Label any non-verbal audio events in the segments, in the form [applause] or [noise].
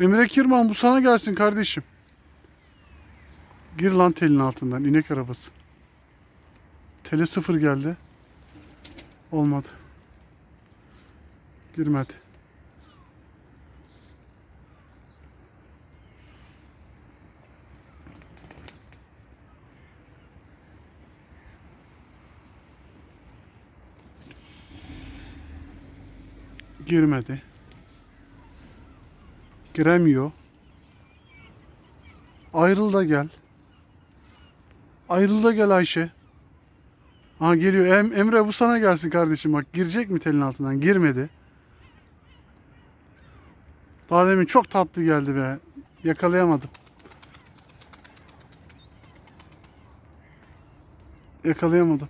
Emre Kirman bu sana gelsin kardeşim. Gir lan telin altından inek arabası. Tele sıfır geldi. Olmadı. Girmedi. Girmedi. Giremiyor. Ayrıl da gel. Ayrıl da gel Ayşe. Ha geliyor. Em- Emre bu sana gelsin kardeşim bak. Girecek mi telin altından? Girmedi. Daha demin çok tatlı geldi be. Yakalayamadım. Yakalayamadım.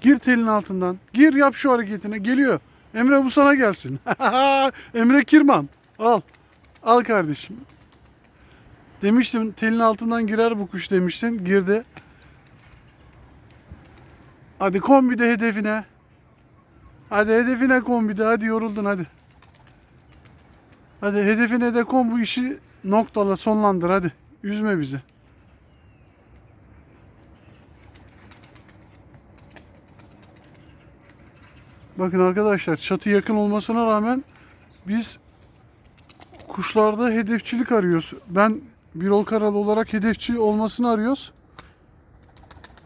Gir telin altından. Gir yap şu hareketine. Geliyor. Emre bu sana gelsin. [laughs] Emre Kirman. Al. Al kardeşim. Demiştim telin altından girer bu kuş demiştin. Girdi. Hadi kombi de hedefine. Hadi hedefine kombi de. Hadi yoruldun hadi. Hadi hedefine de kom bu işi noktala sonlandır hadi. Üzme bizi. Bakın arkadaşlar çatı yakın olmasına rağmen biz kuşlarda hedefçilik arıyoruz. Ben Birol Karalı olarak hedefçi olmasını arıyoruz.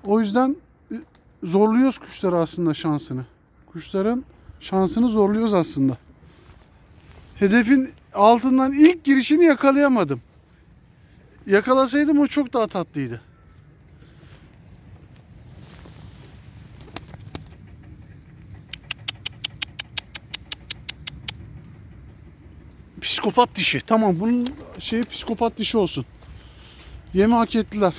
O yüzden e, zorluyoruz kuşları aslında şansını. Kuşların şansını zorluyoruz aslında. Hedefin altından ilk girişini yakalayamadım. Yakalasaydım o çok daha tatlıydı. Psikopat dişi. Tamam bunun şeyi psikopat dişi olsun. Yemi hak ettiler.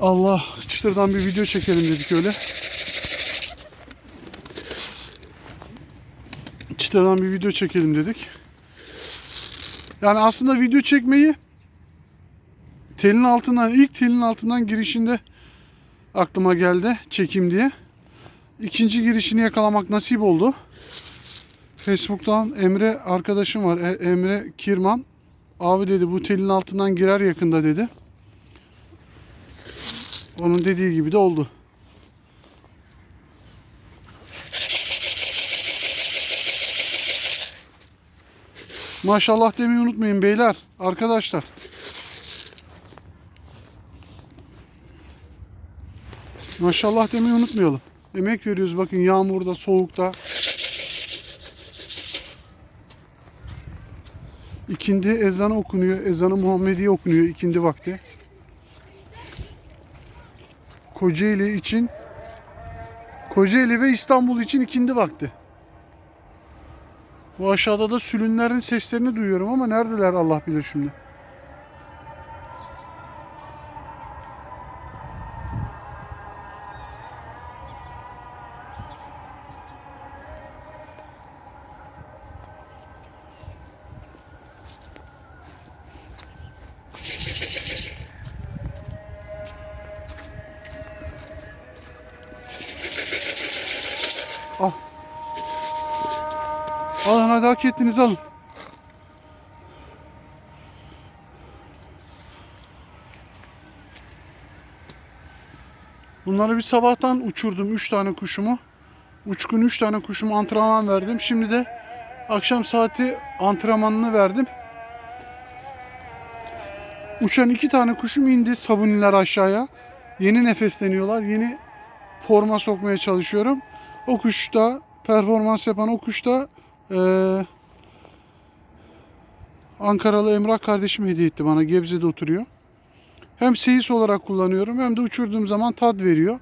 Allah çıtırdan bir video çekelim dedik öyle. Çıtırdan bir video çekelim dedik. Yani aslında video çekmeyi telin altından ilk telin altından girişinde aklıma geldi çekim diye. İkinci girişini yakalamak nasip oldu. Facebook'tan Emre arkadaşım var. E- Emre Kirman. Abi dedi bu telin altından girer yakında dedi. Onun dediği gibi de oldu. Maşallah demeyi unutmayın beyler, arkadaşlar. Maşallah demeyi unutmayalım. Emek veriyoruz bakın yağmurda, soğukta. İkindi ezanı okunuyor. Ezanı Muhammediye okunuyor ikindi vakti. Kocaeli için Kocaeli ve İstanbul için ikindi vakti. Bu aşağıda da sülünlerin seslerini duyuyorum ama neredeler Allah bilir şimdi. Al. Alın hadi hak ettiniz alın. Bunları bir sabahtan uçurdum 3 tane kuşumu. Uçkun 3 tane kuşumu antrenman verdim. Şimdi de akşam saati antrenmanını verdim. Uçan iki tane kuşum indi sabuniler aşağıya. Yeni nefesleniyorlar. Yeni forma sokmaya çalışıyorum. O kuş da performans yapan o kuş da eee, Ankaralı Emrah kardeşim hediye etti bana. Gebze'de oturuyor. Hem seyis olarak kullanıyorum hem de uçurduğum zaman tat veriyor.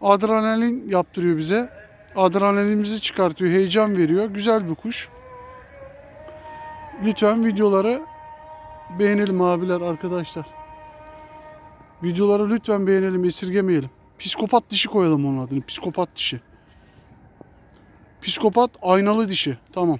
Adrenalin yaptırıyor bize. Adrenalinimizi çıkartıyor, heyecan veriyor. Güzel bir kuş. Lütfen videoları beğenelim abiler arkadaşlar. Videoları lütfen beğenelim esirgemeyelim. Psikopat dişi koyalım onun adını. Psikopat dişi. Psikopat aynalı dişi. Tamam.